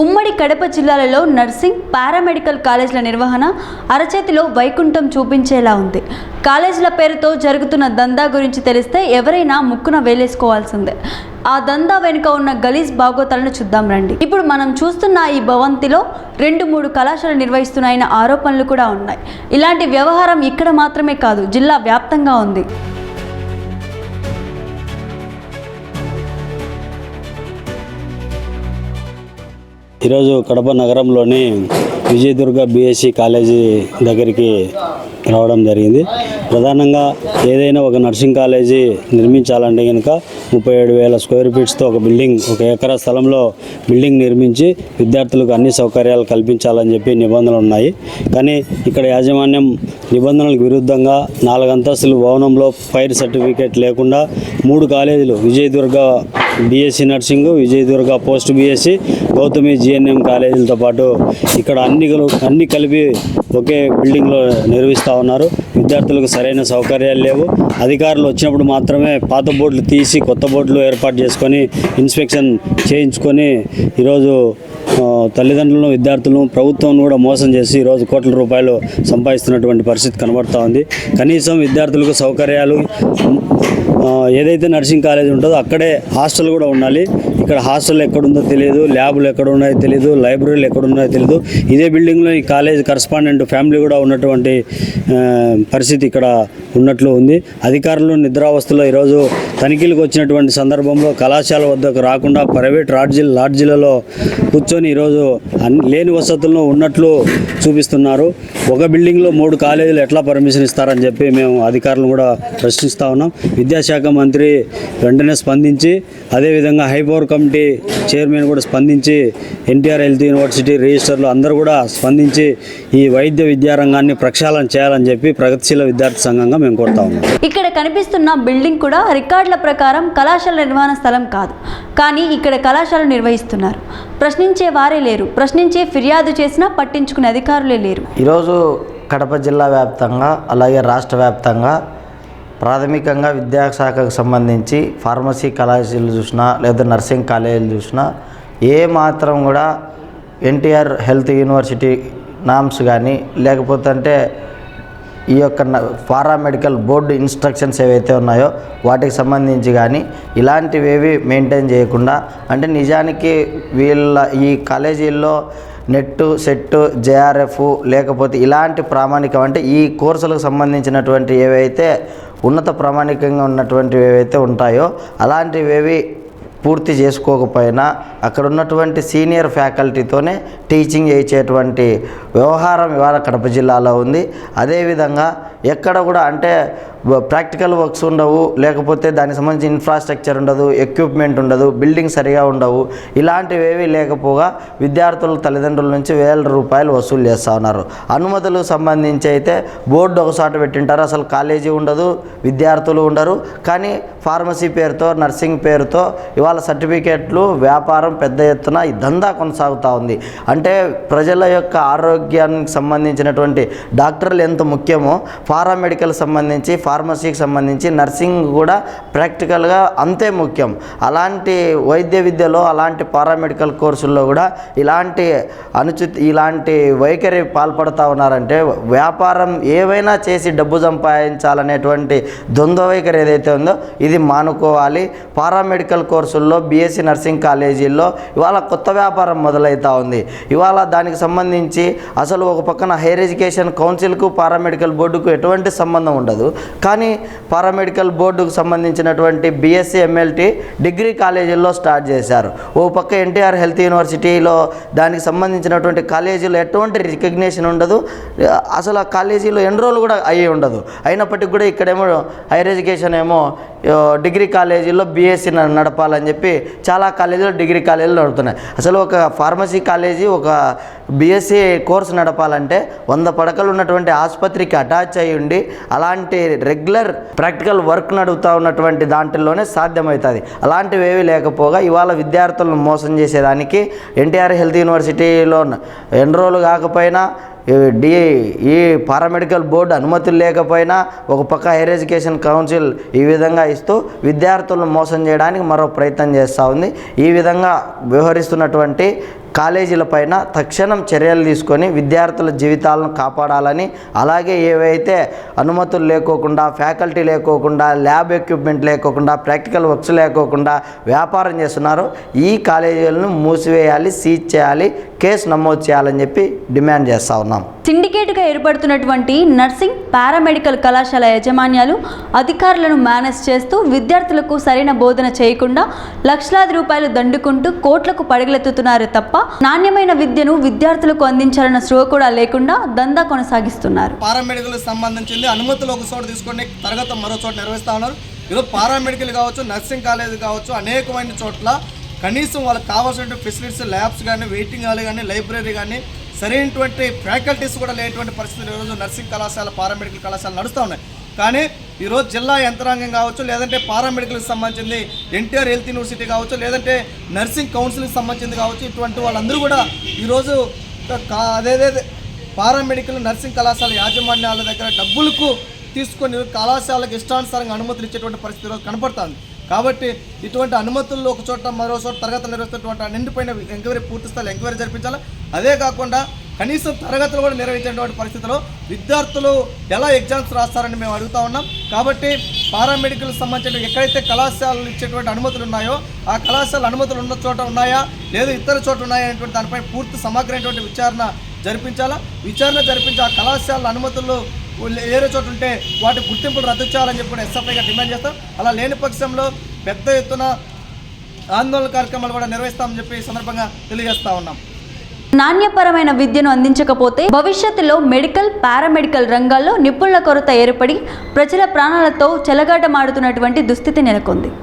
ఉమ్మడి కడప జిల్లాలలో nursing paramedical కాలేజీల నిర్వహణ అరచేతిలో వైకుంఠం చూపించేలా ఉంది. కాలేజీల పేరుతో జరుగుతున్న దందా గురించి తెలిస్తే ఎవరైనా ముక్కున వేలేసుకోవాల్సిందే. ఆ దందా వెనుక ఉన్న గలీజ్ బాగోతాలను చూద్దాం రండి. ఇప్పుడు మనం చూస్తున్న ఈ భవంతిలో రెండు మూడు కళాశాలలు నిర్వహిస్తున్నాయన్న ఆరోపణలు కూడా ఉన్నాయి. ఇలాంటి వ్యవహారం ఇక్కడ మాత్రమే కాదు జిల్లా వ్యాప్తంగా ఉంది. ఈరోజు కడప నగరంలోని విజయదుర్గ బీఎస్సీ కాలేజీ దగ్గరికి రావడం జరిగింది. ప్రధానంగా ఏదైనా ఒక నర్సింగ్ కాలేజీ నిర్మించాలంటే కనుక ముప్పై ఏడు వేల స్క్వేర్ ఫీట్స్తో ఒక బిల్డింగ్ ఒక ఎకరా స్థలంలో బిల్డింగ్ నిర్మించి విద్యార్థులకు అన్ని సౌకర్యాలు కల్పించాలని చెప్పి నిబంధనలు ఉన్నాయి. కానీ ఇక్కడ యాజమాన్యం నిబంధనలకు విరుద్ధంగా నాలుగు అంతస్తులు భవనంలో ఫైర్ సర్టిఫికేట్ లేకుండా మూడు కాలేజీలు Vijayadurga BSc nursing Vijayadurga post BSc Gautami GNM కాలేజీలతో పాటు ఇక్కడ అన్ని అన్ని కలిపి ఒకే బిల్డింగ్లో నిర్వహిస్తూ ఉన్నారు. విద్యార్థులకు సరైన సౌకర్యాలు లేవు. అధికారులు వచ్చినప్పుడు మాత్రమే పాత బోర్డులు తీసి కొత్త బోర్డులు ఏర్పాటు చేసుకొని ఇన్స్పెక్షన్ చేయించుకొని ఈరోజు తల్లిదండ్రులను విద్యార్థులను ప్రభుత్వం కూడా మోసం చేసి ఈరోజు కోట్ల రూపాయలు సంపాదిస్తున్నటువంటి పరిస్థితి కనబడుతూ ఉంది. కనీసం విద్యార్థులకు సౌకర్యాలు ఏదైతే నర్సింగ్ కాలేజ్ ఉంటుందో అక్కడే హాస్టల్ కూడా ఉండాలి. ఇక్కడ హాస్టల్ ఎక్కడుందో తెలియదు ల్యాబులు ఎక్కడ ఉన్నాయో తెలియదు లైబ్రరీలు ఎక్కడ ఉన్నాయో తెలియదు ఇదే బిల్డింగ్లో ఈ కాలేజ్ కరస్పాండెంట్ ఫ్యామిలీ కూడా ఉన్నటువంటి పరిస్థితి ఇక్కడ ఉన్నట్లు ఉంది. అధికారులు నిద్రావస్థలో ఈరోజు తనిఖీలకు వచ్చినటువంటి సందర్భంలో కళాశాల వద్దకు రాకుండా ప్రైవేట్ లాడ్జీలు లాడ్జీలలో కూర్చొని ఈరోజు అన్ని లేని వసతులను ఉన్నట్లు చూపిస్తున్నారు. ఒక బిల్డింగ్లో మూడు కాలేజీలు ఎట్లా పర్మిషన్ ఇస్తారని చెప్పి మేము అధికారులను కూడా ప్రశ్నిస్తూ ఉన్నాం. విద్యాశాఖ మంత్రి వెంటనే స్పందించి అదేవిధంగా హైపవర్ కమిటీ చైర్మన్ కూడా స్పందించి ఎన్టీఆర్ హెల్త్ యూనివర్సిటీ రిజిస్టర్లు అందరూ కూడా స్పందించి ఈ వైద్య విద్యారంగాన్ని ప్రక్షాళన చేయాలని చెప్పి ప్రగతిశీల విద్యార్థి సంఘంగా మేము కోరుతా ఉన్నాం. ఇక్కడ కనిపిస్తున్న బిల్డింగ్ కూడా రికార్డుల ప్రకారం కళాశాల నిర్వహణ స్థలం కాదు. కానీ ఇక్కడ కళాశాల నిర్వహిస్తున్నారు. ప్రశ్నించే వారే లేరు. ప్రశ్నించే ఫిర్యాదు చేసినా పట్టించుకునే అధికారులే లేరు. ఈరోజు కడప జిల్లా వ్యాప్తంగా అలాగే రాష్ట్ర వ్యాప్తంగా ప్రాథమికంగా విద్యాశాఖకు సంబంధించి ఫార్మసీ కళాశాలలు చూసినా లేదా నర్సింగ్ కాలేజీలు చూసినా ఏ మాత్రం కూడా ఎన్టీఆర్ హెల్త్ యూనివర్సిటీ నామ్స్ కానీ లేకపోతే అంటే ఈ యొక్క పారామెడికల్ బోర్డు ఇన్స్ట్రక్షన్స్ ఏవైతే ఉన్నాయో వాటికి సంబంధించి కానీ ఇలాంటివేవి మెయింటైన్ చేయకుండా అంటే నిజానికి వీళ్ళ ఈ కాలేజీల్లో నెట్ సెట్ జేఆర్ఎఫ్ లేకపోతే ఇలాంటి ప్రామాణికం అంటే ఈ కోర్సులకు సంబంధించినటువంటి ఏవైతే ఉన్నత ప్రామాణికంగా ఉన్నటువంటివి ఏవైతే ఉంటాయో అలాంటివేవి పూర్తి చేసుకోకపోయినా అక్కడ ఉన్నటువంటి సీనియర్ ఫ్యాకల్టీతోనే టీచింగ్ చేసేటువంటి వ్యవహారం ఇవాళ కడప జిల్లాలో ఉంది. అదేవిధంగా ఎక్కడ కూడా అంటే ప్రాక్టికల్ వర్క్స్ ఉండవు లేకపోతే దానికి సంబంధించి ఇన్ఫ్రాస్ట్రక్చర్ ఉండదు ఎక్విప్మెంట్ ఉండదు బిల్డింగ్ సరిగా ఉండవు ఇలాంటివేవి లేకపోగా విద్యార్థుల తల్లిదండ్రుల నుంచి వేల రూపాయలు వసూలు చేస్తూ ఉన్నారు. అనుమతులకు సంబంధించి అయితే బోర్డు ఒకసాట పెట్టింటారు అసలు కాలేజీ ఉండదు విద్యార్థులు ఉండరు కానీ ఫార్మసీ పేరుతో నర్సింగ్ పేరుతో ఇవాళ సర్టిఫికేట్లు వ్యాపారం పెద్ద ఎత్తున దందా కొనసాగుతూ ఉంది. అంటే ప్రజల యొక్క ఆరోగ్యానికి సంబంధించినటువంటి డాక్టర్లు ఎంత ముఖ్యమో పారామెడికల్ సంబంధించి ఫార్మసీకి సంబంధించి నర్సింగ్ కూడా ప్రాక్టికల్గా అంతే ముఖ్యం. అలాంటి వైద్య విద్యలో అలాంటి పారామెడికల్ కోర్సుల్లో కూడా ఇలాంటి అనుచిత ఇలాంటి వైఖరి పాల్పడుతూ ఉన్నారంటే వ్యాపారం ఏవైనా చేసి డబ్బు సంపాదించాలనేటువంటి ద్వంద్వ వైఖరి ఏదైతే ఉందో ఇది మానుకోవాలి. పారామెడికల్ కోర్సుల్లో బీఎస్సీ నర్సింగ్ కాలేజీల్లో ఇవాళ కొత్త వ్యాపారం మొదలవుతూ ఉంది. ఇవాళ దానికి సంబంధించి అసలు ఒక పక్కన హైయర్ ఎడ్యుకేషన్ కౌన్సిల్కు పారామెడికల్ బోర్డుకు ఎటువంటి సంబంధం ఉండదు. కానీ పారామెడికల్ బోర్డుకు సంబంధించినటువంటి బీఎస్సీ ఎంఎల్టీ డిగ్రీ కాలేజీల్లో స్టార్ట్ చేశారు. ఓ పక్క ఎన్టీఆర్ హెల్త్ యూనివర్సిటీలో దానికి సంబంధించినటువంటి కాలేజీలో ఎటువంటి రికగ్నేషన్ ఉండదు. అసలు ఆ కాలేజీలో ఎన్రోల్ కూడా అయ్యి ఉండదు. అయినప్పటికీ కూడా ఇక్కడేమో హైయర్ ఎడ్యుకేషన్ ఏమో డిగ్రీ కాలేజీలో బీఎస్సీ నడపాలని చెప్పి చాలా కాలేజీలో డిగ్రీ కాలేజీలు నడుపుతున్నాయి. అసలు ఒక ఫార్మసీ కాలేజీ ఒక బీఎస్సీ కోర్సు నడపాలంటే వంద పడకలు ఉన్నటువంటి ఆసుపత్రికి అటాచ్ అయ్యి ఉండి అలాంటి రెగ్యులర్ ప్రాక్టికల్ వర్క్ నడుపుతూ ఉన్నటువంటి దాంట్లోనే సాధ్యమవుతుంది. అలాంటివి ఏవి లేకపోగా ఇవాళ విద్యార్థులను మోసం చేసేదానికి ఎన్టీఆర్ హెల్త్ యూనివర్సిటీలో ఎన్రోల్ కాకపోయినా డి ఈ పారామెడికల్ బోర్డు అనుమతులు లేకపోయినా ఒక పక్క హైయర్ ఎడ్యుకేషన్ కౌన్సిల్ ఈ విధంగా ఇస్తూ విద్యార్థులను మోసం చేయడానికి మరో ప్రయత్నం చేస్తూ ఉంది. ఈ విధంగా వ్యవహరిస్తున్నటువంటి కాలేజీలపైన తక్షణం చర్యలు తీసుకొని విద్యార్థుల జీవితాలను కాపాడాలని అలాగే ఏవైతే అనుమతులు లేకోకుండా ఫ్యాకల్టీ లేకోకుండా ల్యాబ్ ఎక్విప్మెంట్ లేకోకుండా ప్రాక్టికల్ వర్క్స్ లేకోకుండా వ్యాపారం చేస్తున్నారో. ఈ కాలేజీలను మూసివేయాలి సీజ్ చేయాలి కేసు నమోదు చేయాలని చెప్పి డిమాండ్ చేస్తూ ఉన్నాం. సిండికేట్గా ఏర్పడుతున్నటువంటి నర్సింగ్ పారామెడికల్ కళాశాల యాజమాన్యాలు అధికారులను మేనేజ్ చేస్తూ విద్యార్థులకు సరైన బోధన చేయకుండా లక్షలాది రూపాయలు దండుకుంటూ కోట్లకు పడగలెత్తుతున్నారు తప్ప నాణ్యమైన విద్యను విద్యార్థులకు అందించాలన్న స్పృహ కూడా లేకుండా దందా కొనసాగిస్తున్నారు. పారామెడికల్ సంబంధించింది అనుమతులు ఒక చోట తీసుకొని తరగతి మరో చోట నిర్వహిస్తూ ఉన్నారు. ఈరోజు పారామెడికల్ కావచ్చు నర్సింగ్ కాలేజ్ కావచ్చు అనేకమైన చోట్ల కనీసం వాళ్ళకి కావాల్సిన ఫెసిలిటీస్ ల్యాబ్స్ కానీ వెయిటింగ్ హాల్ కానీ లైబ్రరీ కానీ సరైనటువంటి ఫ్యాకల్టీస్ కూడా లేనటువంటి పరిస్థితులు ఈరోజు నర్సింగ్ కళాశాల పారామెడికల్ కళాశాల నడుస్తూ ఉన్నాయి. కానీ ఈరోజు జిల్లా యంత్రాంగం కావచ్చు లేదంటే పారామెడికల్కి సంబంధించింది ఎన్టీఆర్ హెల్త్ యూనివర్సిటీ కావచ్చు లేదంటే నర్సింగ్ కౌన్సిల్కి సంబంధించింది కావచ్చు ఇటువంటి వాళ్ళందరూ కూడా ఈరోజు కా- అదేదే పారామెడికల్ నర్సింగ్ కళాశాల యాజమాన్యాల దగ్గర డబ్బులకు తీసుకొని కళాశాలకు ఇష్టానుసారంగా అనుమతులు ఇచ్చేటువంటి పరిస్థితి ఈరోజు కనపడుతుంది. కాబట్టి ఇటువంటి అనుమతుల్లో ఒక చోట మరో చోట తరగతులు నిర్వహిస్తున్నటువంటి నిండిపోయిన ఎంక్వైరీ పూర్తి స్థాయిలో ఎంక్వైరీ జరిపించాలి? అదే కాకుండా కనీసం తరగతులు కూడా నిర్వహించేటువంటి పరిస్థితిలో విద్యార్థులు ఎలా ఎగ్జామ్స్ రాస్తారని మేము అడుగుతా ఉన్నాం. కాబట్టి పారామెడికల్ సంబంధించిన ఎక్కడైతే కళాశాలలు ఇచ్చేటువంటి అనుమతులు ఉన్నాయో ఆ కళాశాల అనుమతులు ఉన్న చోట ఉన్నాయా? లేదా ఇతర చోట ఉన్నాయా అనేటువంటి దానిపై పూర్తి సమగ్రమైనటువంటి విచారణ జరిపించాలా? విచారణ జరిపించి ఆ కళాశాల అనుమతులు వేరే చోట ఉంటే వాటి గుర్తింపులు రద్దు చేయాలని చెప్పి ఎస్ఎఫ్ఐగా డిమాండ్ చేస్తాం అలా లేని పక్షంలో పెద్ద ఎత్తున ఆందోళన కార్యక్రమాలు కూడా నిర్వహిస్తామని చెప్పి సందర్భంగా తెలియజేస్తా ఉన్నాం. నాణ్యపరమైన విద్యను అందించకపోతే భవిష్యత్తులో మెడికల్ పారామెడికల్ రంగాల్లో నిపుణుల కొరత ఏర్పడి ప్రజల ప్రాణాలతో చెలగాటమాడుతున్నటువంటి దుస్థితి నెలకొంది.